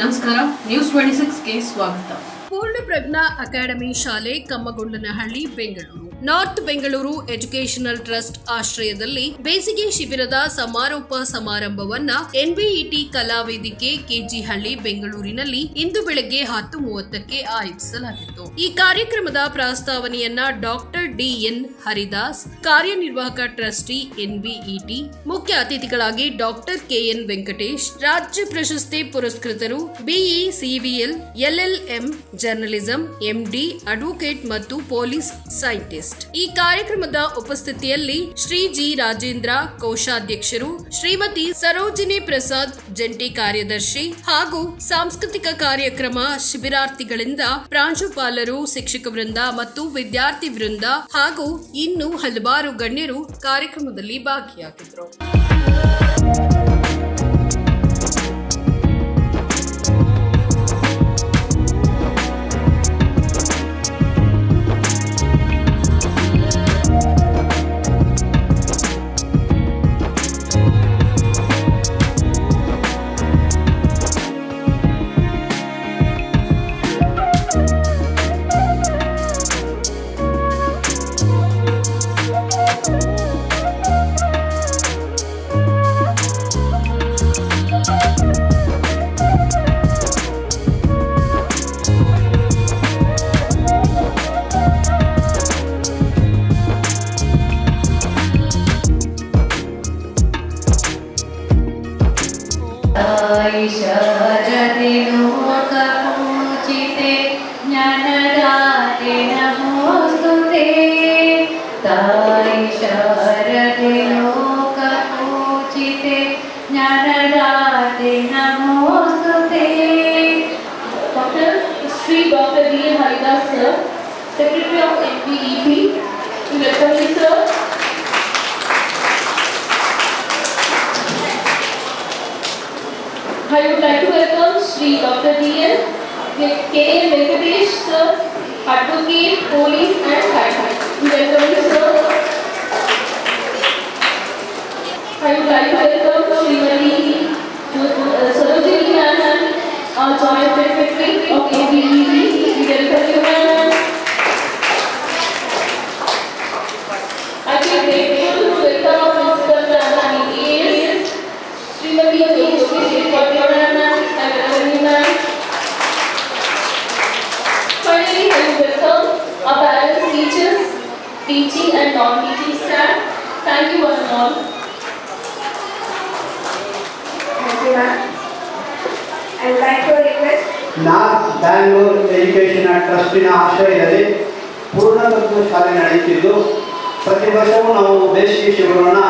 ನಮಸ್ಕಾರ news twenty ಸಿಕ್ಸ್ಗೆ ಸ್ವಾಗತ. Poornaprajna academy ಶಾಲೆ Kammagondanahalli Bengaluru. North Bengaluru educational trust ಆಶ್ರಯದಲ್ಲಿ ಬೇಸಿಗೆ ಶಿಬಿರದ ಸಮಾರೋಪ ಸಮಾರಂಭವನ್ನ ಎನ್ಬಿಇಟಿ ಕಲಾವೇದಿಕೆ ಕೆಜಿಹಳ್ಳಿ, ಬೆಂಗಳೂರಿನಲ್ಲಿ ಇಂದು ಬೆಳಗ್ಗೆ ಹತ್ತು ಮೂವತ್ತಕ್ಕೆ ಆಯೋಜಿಸಲಾಗಿತ್ತು. ಈ ಕಾರ್ಯಕ್ರಮದ ಪ್ರಸ್ತಾವನೆಯನ್ನ ಡಾಕ್ಟರ್ ಡಿಎನ್ ಹರಿದಾಸ್, ಕಾರ್ಯನಿರ್ವಾಹಕ ಟ್ರಸ್ಟಿ ಎನ್ಬಿಇಟಿ, ಮುಖ್ಯ ಅತಿಥಿಗಳಾಗಿ ಡಾಕ್ಟರ್ ಕೆಎನ್ ವೆಂಕಟೇಶ್, ರಾಜ್ಯ ಪ್ರಶಸ್ತಿ ಪುರಸ್ಕೃತರು BE civil LLM journalism, MD advocate ಮತ್ತು ಪೊಲೀಸ್ ಸೈಂಟಿಸ್ಟ್ ಈ ಕಾರ್ಯಕ್ರಮದ ಉಪಸ್ಥಿತಿಯಲ್ಲಿ ಶ್ರೀ ಜಿ ರಾಜೇಂದ್ರ ಕೋಶಾಧ್ಯಕ್ಷರು, ಶ್ರೀಮತಿ ಸರೋಜಿನಿ ಪ್ರಸಾದ್ ಜಂಟಿ ಕಾರ್ಯದರ್ಶಿ ಹಾಗೂ ಸಾಂಸ್ಕೃತಿಕ ಕಾರ್ಯಕ್ರಮ ಶಿಬಿರಾರ್ಥಿಗಳಿಂದ ಪ್ರಾಂಶುಪಾಲರು, ಶಿಕ್ಷಕ ವೃಂದ ಮತ್ತು ವಿದ್ಯಾರ್ಥಿ ವೃಂದ ಹಾಗೂ ಇನ್ನೂ ಹಲವಾರು ಗಣ್ಯರು ಕಾರ್ಯಕ್ರಮದಲ್ಲಿ ಭಾಗಿಯಾಗಿದ್ದರು. ഐശ്വര്യത്തിനോ I would like to welcome Sri Dr. D. M. K. Venkatesh, sir, Advocate, Police and. We welcome sir. I would like to welcome Srimati uh, Sarojini Ma'am, our Joint Secretary of ABEP. Teaching and non-teaching staff. Thank you one and all. Thank you, ma'am. I would like to request north Bangalore education ಟ್ರಸ್ಟಿನ ಆಶ್ರಯದಲ್ಲಿ ಪೂರ್ಣತತ್ವ ಶಾಲೆ ನಡೆಯುತ್ತಿದ್ದು ಪ್ರತಿ ವರ್ಷವೂ ನಾವು ಬೇಸಿಗೆ ಶಿಬಿರವನ್ನು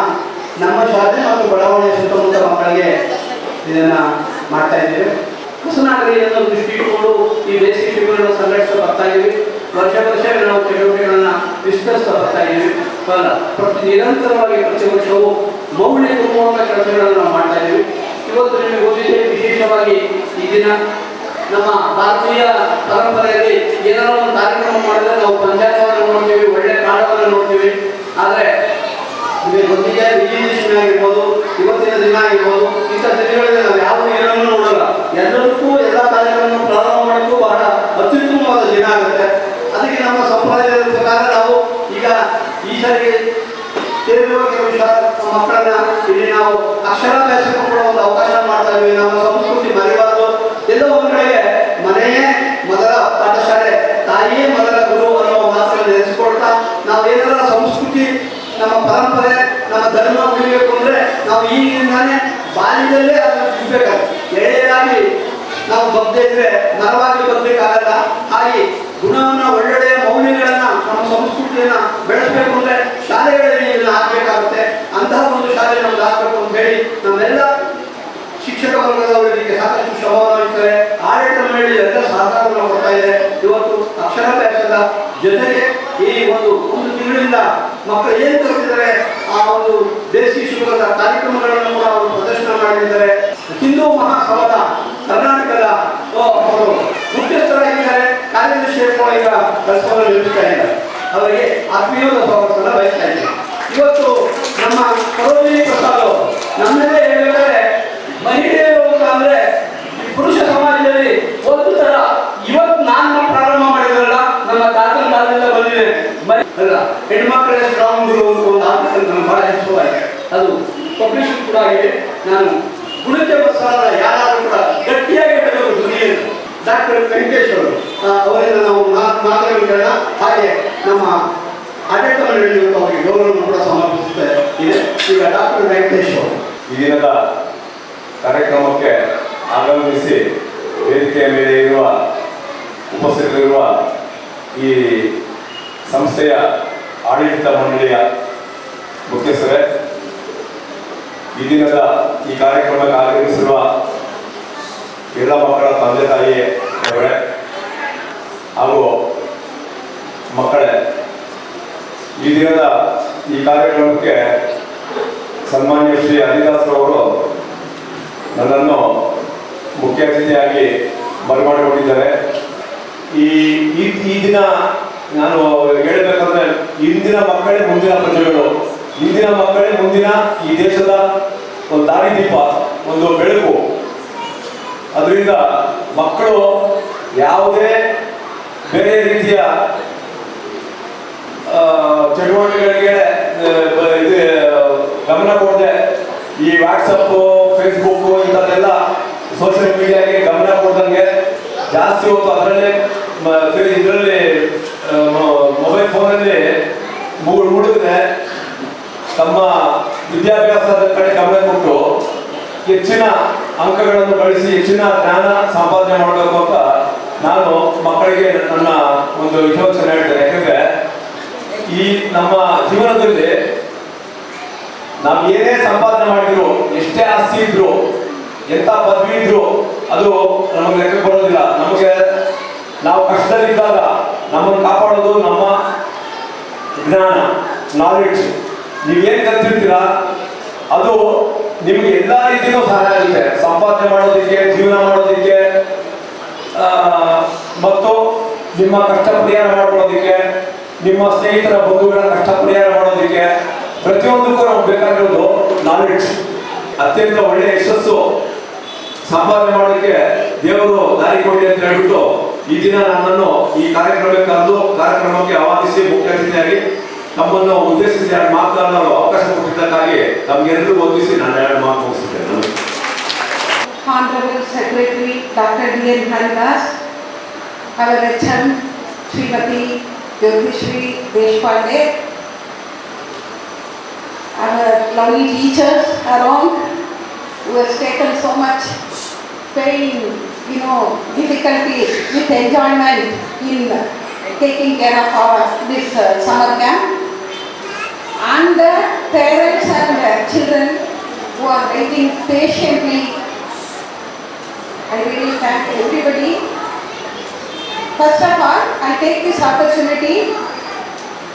ನಮ್ಮ ಶಾಲೆ ಮತ್ತು ಬಡಾವಣೆಯ ಸುತ್ತಮುತ್ತ ಮಕ್ಕಳಿಗೆ ಇದನ್ನು ಮಾಡ್ತಾ ಇದ್ದೇವೆ ಹೊಸನಾಗರಿಯನ್ನು ದೃಷ್ಟಿ ಇಟ್ಟುಕೊಂಡು ಈ ಬೇಸಿಗೆ ಶಿಬಿರವನ್ನು ಸಂಘಟಿಸ್ತಾ ಬರ್ತಾ ಇದ್ದೀವಿ ವರ್ಷ ವರ್ಷ ನಾವು ಚಟುವಟಿಕೆಗಳನ್ನು ವಿಸ್ತರಿಸ್ತಾ ಬರ್ತಾ ಇದ್ದೀವಿ. ಪ್ರತಿ ನಿರಂತರವಾಗಿ ಪ್ರತಿ ವರ್ಷವೂ ಮೌಲ್ಯ ತುಂಬುವಂಥ ಕೆಲಸಗಳನ್ನು ನಾವು ಮಾಡ್ತಾ ಇದ್ದೀವಿ. ಇವತ್ತು ನಿಮಗೆ ಗೊತ್ತಿದೆ, ವಿಶೇಷವಾಗಿ ಈ ದಿನ ನಮ್ಮ ಭಾರತೀಯ ಪರಂಪರೆಯಲ್ಲಿ ಏನಾದರೂ ಒಂದು ಕಾರ್ಯಕ್ರಮ ಮಾಡಿದ್ರೆ ನಾವು ಪಂಚಾಯತವನ್ನು ನೋಡ್ತೀವಿ, ಒಳ್ಳೆ ಕಾಲವನ್ನು ನೋಡ್ತೀವಿ. ಆದರೆ ನಿಮಗೆ ಗೊತ್ತಿದೆ ವಿಜಯದಶಮಿ ಆಗಿರ್ಬೋದು, ಇವತ್ತಿನ ದಿನ ಆಗಿರ್ಬೋದು, ಇಂಥ ದಿನಗಳಲ್ಲಿ ನಾವು ಯಾವ ದಿನವನ್ನು ನೋಡಲ್ಲ. ಎಲ್ಲದಕ್ಕೂ ಎಲ್ಲ ಕಾರ್ಯಕ್ರಮ ಪ್ರಾರಂಭ ಮಾಡೋಕ್ಕೂ ಬಹಳ ಅತ್ಯುತ್ತಮವಾದ ದಿನ ಆಗುತ್ತೆ ಅದಕ್ಕೆ ನಮ್ಮ ಸಂಪ್ರದಾಯದ ಪ್ರಕಾರ ನಾವು ಈಗ ಈ ತಿಳಿದಿರುವ ಮಕ್ಕಳನ್ನ ಇಲ್ಲಿ ನಾವು ಅಕ್ಷರಾಭ್ಯಾಸಕ್ಕೂ ಕೂಡ ಒಂದು ಅವಕಾಶ ಮಾಡ್ತಾ ಇದ್ದೀವಿ. ನಮ್ಮ ಇದೆ. ಇವತ್ತು ಅಕ್ಷರಾಭ್ಯಾಸದ ಜೊತೆಗೆ ಈ ಒಂದು ಒಂದು ತಿಂಗಳಿಂದ ಮಕ್ಕಳು ಏನು ಕಲಿತಿದ್ದಾರೆ, ಆ ಒಂದು ದೇಶಿ ಶುಕ್ರದ ಕಾರ್ಯಕ್ರಮಗಳನ್ನು ಕೂಡ ಅವರು ಪ್ರದರ್ಶನ ಮಾಡಿದ್ದಾರೆ. ಹಿಂದೂ ಮಹಾಸಭಾದ ಕರ್ನಾಟಕದ ಅವರು ಮುಖ್ಯಸ್ಥರಾಗಿದ್ದಾರೆ. ಕಾರ್ಯದರ್ಶಿಯನ್ನು ಈಗ ಕೆಲಸವನ್ನು ನಿರ್ಮಿಸ್ತಾ ಇದ್ದಾರೆ. ಅವರಿಗೆ ಆತ್ಮೀಯವಾದ ಸ್ವಾಗತವನ್ನು ಬಯಸ್ತಾ ಇದ್ದಾರೆ. ಇವತ್ತು ನಮ್ಮ ಸರೋಜಿನಿ ಪ್ರಸಾದ್ ನಮ್ಮೆಲ್ಲ ಹೇಳಿದರೆ ಮಹಿಳೆಯರು ಅಂದ್ರೆ ಪುರುಷ ಅಲ್ಲ, ಹೆಣ್ಮಕ್ಳೇ ಸ್ಟ್ರಾಂಗ್ ಒಂದು ನಾನು ಭಾಳ ಇಷ್ಟವಾಗಿದೆ ಅದು ಪಬ್ಲಿಷ್ ಕೂಡ ಆಗಿದೆ. ನಾನು ಗುಣಕ್ಕೆ ಬಸ್ಸಾದ ಯಾರಾದರೂ ಕೂಡ ಗಟ್ಟಿಯಾಗಿ ಹೇಳೋದು ಧ್ವನಿಯನ್ನು ಡಾಕ್ಟರ್ ವೆಂಕಟೇಶ್ ಅವರು ಅವರಿಂದ ನಾವು ಮಾತುಗಳನ್ನು ಕೇಳೋಣ ಹಾಗೆ ನಮ್ಮ ಆಡಳಿತ ಮಂಡಳಿಯವರು ಅವರಿಗೆ ಗೌರವವನ್ನು ಕೂಡ ಸಮರ್ಪಿಸುತ್ತೆ ಇದೆ ಈಗ ಡಾಕ್ಟರ್ ವೆಂಕಟೇಶ್ ಅವರು. ಈ ದಿನದ ಕಾರ್ಯಕ್ರಮಕ್ಕೆ ಆಗಮಿಸಿ ವೇದಿಕೆಯ ಮೇಲೆ ಇರುವ ಉಪಸ್ಥಿತರಿರುವ ಈ ಸಂಸ್ಥೆಯ ಆಡಳಿತ ಮಂಡಳಿಯ ಮುಖ್ಯಸ್ಥರೇ, ಈ ದಿನದ ಈ ಕಾರ್ಯಕ್ರಮಕ್ಕೆ ಆಗಮಿಸಿರುವ ಎಲ್ಲ ಮಕ್ಕಳ ತಂದೆ ತಾಯಿ ಅವರೇ, ಹಾಗೂ ಮಕ್ಕಳೇ, ಈ ದಿನದ ಈ ಕಾರ್ಯಕ್ರಮಕ್ಕೆ ಸನ್ಮಾನ್ಯ ಶ್ರೀ ಹರಿದಾಸ್ ಅವರು ನನ್ನನ್ನು ಮುಖ್ಯ ಅತಿಥಿಯಾಗಿ ಬರಮಾಡಿಕೊಂಡಿದ್ದಾರೆ ಈ ಈ ದಿನ ನಾನು ಹೇಳಬೇಕಂದ್ರೆ ಇಂದಿನ ಮಕ್ಕಳೇ ಮುಂದಿನ ಪ್ರಜೆಗಳು. ಇಂದಿನ ಮಕ್ಕಳೇ ಮುಂದಿನ ಈ ದೇಶದ ಒಂದು ದಾರಿದೀಪ ಒಂದು ಬೆಳಕು. ಅದರಿಂದ ಮಕ್ಕಳು ಯಾವುದೇ ಬೇರೆ ರೀತಿಯ ಚಟುವಟಿಕೆಗಳಿಗೆ ಇದು, ಗಮನ ಕೊಡದೆ ಈ ವಾಟ್ಸಪ್ ಫೇಸ್ಬುಕ್ ಇಂಥದ್ದೆಲ್ಲ ಸೋಷಿಯಲ್ ಮೀಡಿಯಾಗೆ ಗಮನ ಕೊಡ್ದಂಗೆ ಜಾಸ್ತಿ ಹೊತ್ತು ಅದರಲ್ಲೇ ಇದರಲ್ಲಿ ತಮ್ಮ ವಿದ್ಯಾಭ್ಯಾಸದ ಕಡೆ ಗಮನ ಕೊಟ್ಟು ಹೆಚ್ಚಿನ ಅಂಕಗಳನ್ನು ಗಳಿಸಿ, ಹೆಚ್ಚಿನ ಜ್ಞಾನ ಸಂಪಾದನೆ ಮಾಡಬೇಕು ಅಂತ ನಾನು ಮಕ್ಕಳಿಗೆ ನನ್ನ ಒಂದು ವಿಧೋಚನೆ ಹೇಳ್ತೇನೆ. ಯಾಕಂದ್ರೆ ಈ ನಮ್ಮ ಜೀವನದಲ್ಲಿ ನಾವು ಏನೇ ಸಂಪಾದನೆ ಮಾಡಿದ್ರು, ಎಷ್ಟೇ ಆಸ್ತಿ ಇದ್ರು, ಎಂತ ಪದವಿ ಇದ್ರು, ಅದು ನಮಗೆ ಲೆಕ್ಕ ಬರೋದಿಲ್ಲ ನಮಗೆ ನಾವು ಕಷ್ಟದಲ್ಲಿದ್ದಾಗ ನಮ್ಮನ್ನು ಕಾಪಾಡೋದು ನಮ್ಮ ಜ್ಞಾನ ನಾಲೆಡ್ಜ್ ನೀವೇನ್ ಕಲ್ತಿರ್ತೀರಾ? ಅದು ನಿಮ್ಗೆ ಎಲ್ಲಾ ರೀತಿಯೂ ಸಹಾಯ ಆಗುತ್ತೆ. ಸಂಪಾದನೆ ಮಾಡೋದಕ್ಕೆ, ಜೀವನ ಮಾಡೋದಕ್ಕೆ ಮತ್ತು ನಿಮ್ಮ ಕಷ್ಟ ಪರಿಹಾರ ಮಾಡ್ಕೊಳ್ಳೋದಕ್ಕೆ, ನಿಮ್ಮ ಸ್ನೇಹಿತರ ಬಂಧುಗಳ ಕಷ್ಟ ಪರಿಹಾರ ಮಾಡೋದಕ್ಕೆ ಪ್ರತಿಯೊಂದಕ್ಕೂ ನಮ್ಗೆ ಬೇಕಾಗಿರೋದು ನಾಲೆಡ್ಜ್ ಅತ್ಯಂತ ಒಳ್ಳೆಯ ಯಶಸ್ಸು. ಸಂಪಾದನೆ ಮಾಡೋದಕ್ಕೆ ದೇವರು ದಾರಿ ಕೊಡಿ ಅಂತ ಹೇಳ್ಬಿಟ್ಟು ಈ ದಿನ ನನ್ನನ್ನು ಈ ಕಾರ್ಯಕ್ರಮಕ್ಕೆ ಕರೆದು ಕಾರ್ಯಕ್ರಮಕ್ಕೆ ಆಹ್ವಾನಿಸಿ ಮುಖ್ಯ ಅತಿಥಿಯಾಗಿ ತಮ್ಮನ್ನು ಉದ್ದೇಶಿಸಿ ಎರಡು ಮಾತನಾಡಲು ಅವಕಾಶ ಕೊಟ್ಟಿದ್ದಕ್ಕಾಗಿ ತಮಗೆಲ್ಲರಿಗೂ ವಂದಿಸಿ ನಾನು ಎರಡು ಮಾತು ಮುಗಿಸಿದ್ದೇನೆ ನಮಸ್ಕಾರ. Honorable Secretary Dr. D.N. Haridas, our HM Srimati Yogeshri Deshpande, our lovely teachers around who has taken so much pain, you know, difficulties with enjoyment in taking care of our this uh, summer camp. And the parents and uh, children who are waiting patiently I really thank everybody. First of all, I take this opportunity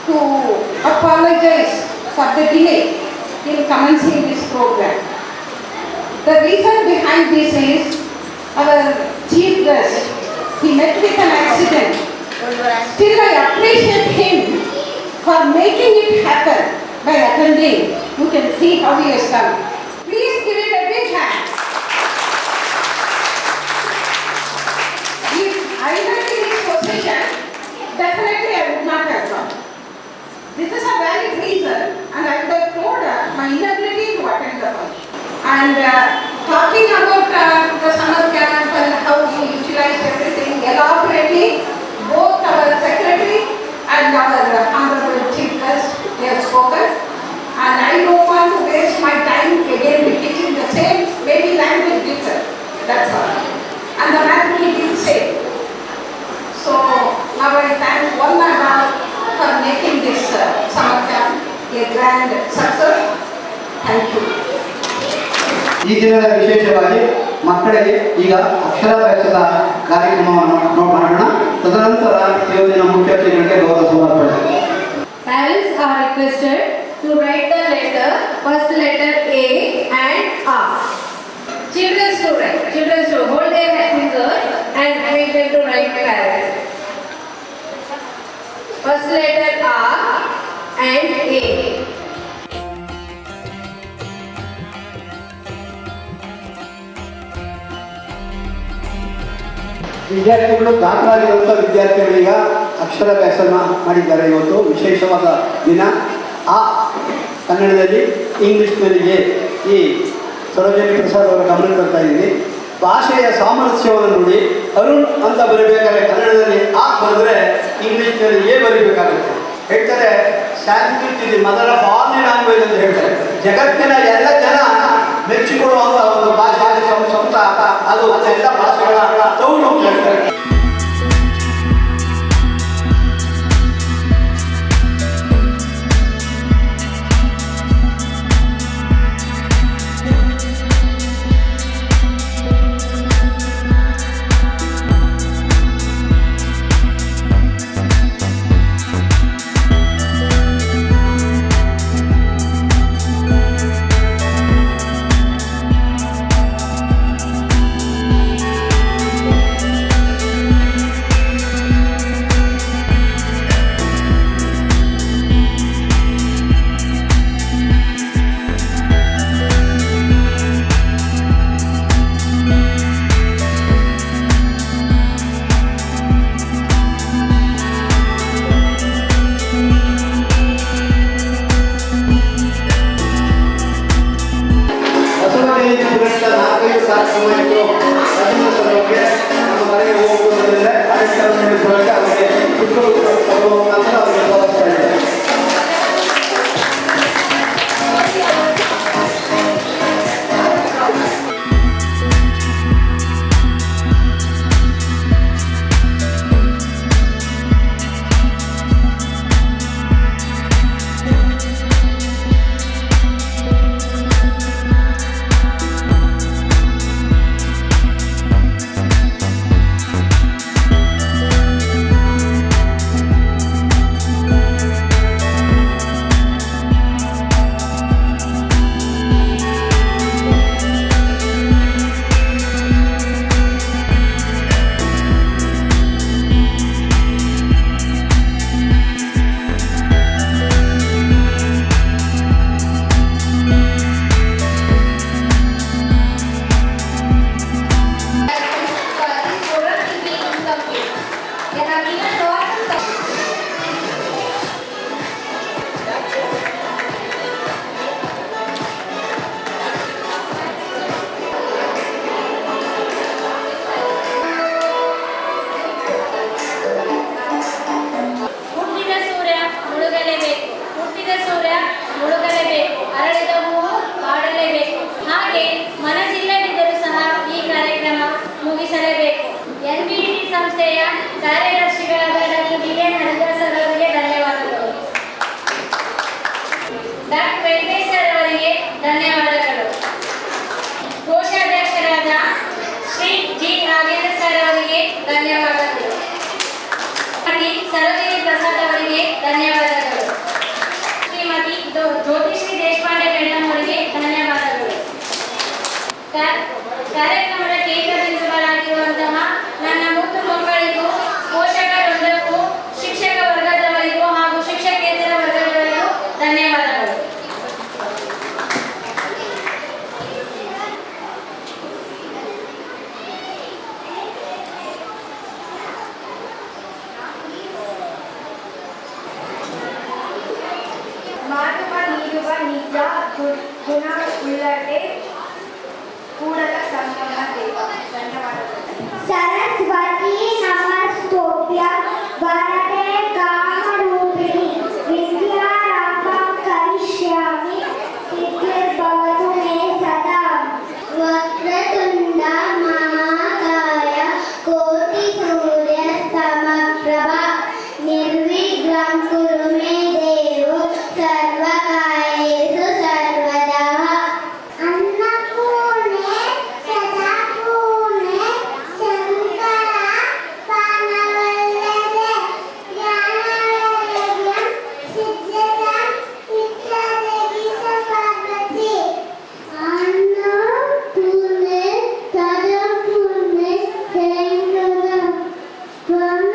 to apologize for the delay in commencing this program. The reason behind this is our chief guest, he met with an accident. Still I appreciate him for making it happen by attending. You can see how he has come. Please give it a big hand. If I were in his position, definitely I would not have come. This is a valid reason and I would have told her my inability to attend the function. And uh, talking about uh, the summer camp and how we utilized everything elaborately, both our secretary and our grand success. Thank you. ಈ ದಿನದ ವಿಶೇಷವಾಗಿ ಮಕ್ಕಳಿಗೆ ಈಗ ಅಕ್ಷರಾಭ್ಯಾಸದ ಕಾರ್ಯಕ್ರಮವನ್ನು ನೋಡೋಣ ಮಾಡೋಣ ತದನಂತರ ಇವತ್ತಿನ ಮುಖ್ಯ ಅತಿಥಿಗಳಿಗೆ ಗೌರವ ಸಮರ್ಪಣೆ Parents are requested to write the letter, ವಿದ್ಯಾರ್ಥಿಗಳು ದಾಖಲಾಗಿರುವಂಥ ವಿದ್ಯಾರ್ಥಿಗಳೀಗ ಅಕ್ಷರಾಭ್ಯಾಸನ ಮಾಡಿದ್ದಾರೆ. ಇವತ್ತು ವಿಶೇಷವಾದ ದಿನ. ಆ ಕನ್ನಡದಲ್ಲಿ ಇಂಗ್ಲೀಷ್ನವರಿಗೆ ಈ ಸರೋಜಿನಿ ಪ್ರಸಾದ್ ಅವರ ಗಮನ ತರ್ತಾ ಇದ್ದೀನಿ. ಭಾಷೆಯ ಸಾಮರಸ್ಯವನ್ನು ನೋಡಿ ಅರುಣ್ ಅಂತ ಬರೀಬೇಕಾದ್ರೆ ಕನ್ನಡದಲ್ಲಿ ಆ ಬಂದರೆ ಇಂಗ್ಲೀಷ್ನಲ್ಲಿ ಏ ಬರೀಬೇಕಾಗುತ್ತೆ. ಹೇಳ್ತಾರೆ ಸ್ಯಾಂಸ್ಕ್ರಿಟ್ ಇದೆ ಆಫ್ ಫಾರ್ನಿ ಲ್ಯಾಂಗ್ವೇಜ್ ಅಂತ ಹೇಳ್ತಾರೆ. ಜಗತ್ತಿನ ಎಲ್ಲ ಜನ ಮೆಚ್ಚಿಕೊಳ್ಳುವಂಥ ಒಂದು ಭಾಷೆ ಅದು ಅದೆಲ್ಲ ಭಾಷೆಗಳ ಅರ್ಥವನ್ನು ಹೇಳ್ತಾರೆ. Fly.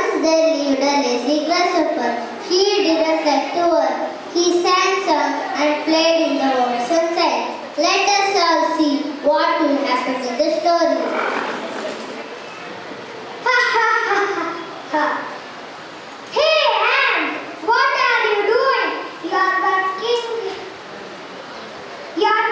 Once there leader lazy grasshopper. He did a set tour. He sang songs and played in the water side. Let us all see what will happen in the story. Ha ha ha ha ha. Hey what are you doing? You are. You are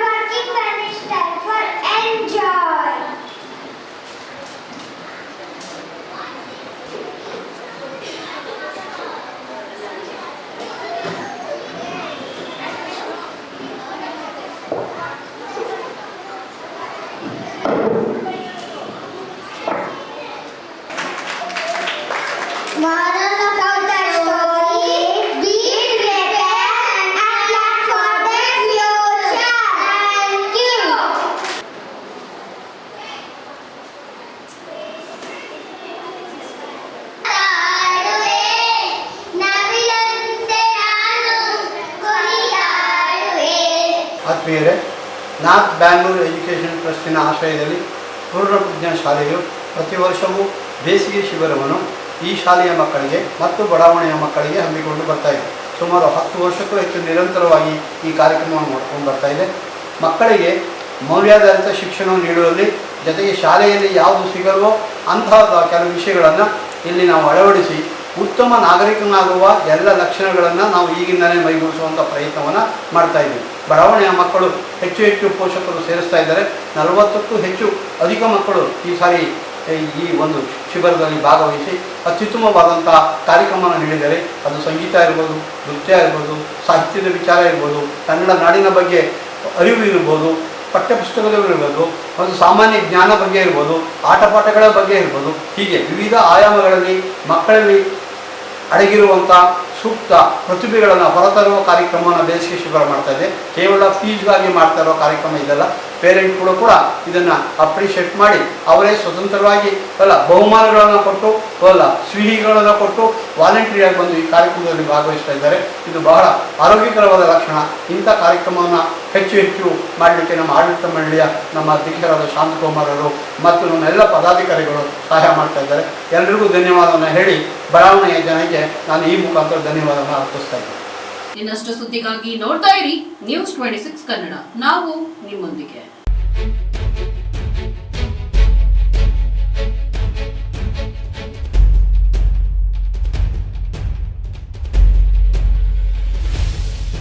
north Bangalore education ಟ್ರಸ್ಟಿನ ಆಶ್ರಯದಲ್ಲಿ ಪೂರ್ಣಪ್ರಜ್ಞಾ ಶಾಲೆಯು ಪ್ರತಿ ವರ್ಷವೂ ಬೇಸಿಗೆ ಶಿಬಿರವನ್ನು ಈ ಶಾಲೆಯ ಮಕ್ಕಳಿಗೆ ಮತ್ತು ಬಡಾವಣೆಯ ಮಕ್ಕಳಿಗೆ ಹಮ್ಮಿಕೊಂಡು ಬರ್ತಾ ಇದೆ. ಸುಮಾರು ಹತ್ತು ವರ್ಷಕ್ಕೂ ಹೆಚ್ಚು ನಿರಂತರವಾಗಿ ಈ ಕಾರ್ಯಕ್ರಮವನ್ನು ಮಾಡ್ಕೊಂಡು ಬರ್ತಾ ಇದೆ. ಮಕ್ಕಳಿಗೆ ಮೌಲ್ಯಾಧಾರಿತ ಶಿಕ್ಷಣ ನೀಡುವಲ್ಲಿ ಜೊತೆಗೆ ಶಾಲೆಯಲ್ಲಿ ಯಾವುದು ಸಿಗಲ್ವೋ ಅಂತಹ ಕೆಲವು ವಿಷಯಗಳನ್ನು ಇಲ್ಲಿ ನಾವು ಅಳವಡಿಸಿ ಉತ್ತಮ ನಾಗರಿಕನಾಗುವ ಎಲ್ಲ ಲಕ್ಷಣಗಳನ್ನು ನಾವು ಈಗಿಂದಲೇ ಮೈಗೂಡಿಸುವಂಥ ಪ್ರಯತ್ನವನ್ನು ಮಾಡ್ತಾ ಇದ್ದೀವಿ. ಬಡಾವಣೆಯ ಮಕ್ಕಳು ಹೆಚ್ಚು ಹೆಚ್ಚು ಪೋಷಕರು ಸೇರಿಸ್ತಾ ಇದ್ದಾರೆ. ನಲವತ್ತಕ್ಕೂ ಹೆಚ್ಚು ಅಧಿಕ ಮಕ್ಕಳು ಈ ಸಾರಿ ಈ ಒಂದು ಶಿಬಿರದಲ್ಲಿ ಭಾಗವಹಿಸಿ ಅತ್ಯುತ್ತಮವಾದಂಥ ಕಾರ್ಯಕ್ರಮವನ್ನು ನೀಡಿದರೆ ಅದು ಸಂಗೀತ ಇರ್ಬೋದು, ನೃತ್ಯ ಇರ್ಬೋದು, ಸಾಹಿತ್ಯದ ವಿಚಾರ ಇರ್ಬೋದು, ಕನ್ನಡ ನಾಡಿನ ಬಗ್ಗೆ ಅರಿವು ಇರ್ಬೋದು ಪಠ್ಯಪುಸ್ತಕಗಳಿರ್ಬೋದು ಒಂದು ಸಾಮಾನ್ಯ ಜ್ಞಾನ ಬಗ್ಗೆ ಇರ್ಬೋದು, ಆಟಪಾಠಗಳ ಬಗ್ಗೆ ಇರ್ಬೋದು, ಹೀಗೆ ವಿವಿಧ ಆಯಾಮಗಳಲ್ಲಿ ಮಕ್ಕಳಲ್ಲಿ ಅಡಗಿರುವಂಥ ಸೂಕ್ತ ಪ್ರತಿಭೆಗಳನ್ನು ಹೊರತರುವ ಕಾರ್ಯಕ್ರಮವನ್ನು ಬೇಸಿಗೆ ಶಿಬಿರ ಮಾಡ್ತಾ ಇದೆ. ಕೇವಲ ಫೀಸ್ಗಾಗಿ ಮಾಡ್ತಾ ಇರೋ ಕಾರ್ಯಕ್ರಮ ಇದೆಲ್ಲ. ಪೇರೆಂಟ್ಗಳು ಕೂಡ ಇದನ್ನು ಅಪ್ರಿಷಿಯೇಟ್ ಮಾಡಿ ಅವರೇ ಸ್ವತಂತ್ರವಾಗಿ ಅಲ್ಲ ಬಹುಮಾನಗಳನ್ನು ಕೊಟ್ಟು ಅಲ್ಲ ಸಿಹಿಗಳನ್ನು ಕೊಟ್ಟು ವಾಲಂಟಿಯರ್ ಬಂದು ಈ ಕಾರ್ಯಕ್ರಮದಲ್ಲಿ ಭಾಗವಹಿಸ್ತಾ ಇದ್ದಾರೆ. ಇದು ಬಹಳ ಆರೋಗ್ಯಕರವಾದ ಲಕ್ಷಣ. ಇಂಥ ಕಾರ್ಯಕ್ರಮವನ್ನು ಹೆಚ್ಚು ಹೆಚ್ಚು ಮಾಡಲಿಕ್ಕೆ ನಮ್ಮ ಆಡಳಿತ ಮಂಡಳಿಯ ನಮ್ಮ ಅಧ್ಯಕ್ಷರಾದ ಅವರು ಮತ್ತು ನಮ್ಮ ಎಲ್ಲ ಪದಾಧಿಕಾರಿಗಳು ಸಹಾಯ ಮಾಡ್ತಾ ಇದ್ದಾರೆ. ಎಲ್ರಿಗೂ ಧನ್ಯವಾದವನ್ನು ಹೇಳಿ ಬಡಾವಣೆಯ ಜನಕ್ಕೆ ನಾನು ಈ ಮುಖಾಂತರ ಧನ್ಯವಾದವನ್ನು ಅರ್ಪಿಸ್ತಾ ಇದ್ದೀನಿ. ಇನ್ನಷ್ಟು ಸುದ್ದಿಗಾಗಿ ನೋಡ್ತಾ ಇರಿ ನ್ಯೂಸ್ ಟ್ವೆಂಟಿ ಸಿಕ್ಸ್ ಕನ್ನಡ. ನಾವು ನಿಮ್ಮೊಂದಿಗೆ.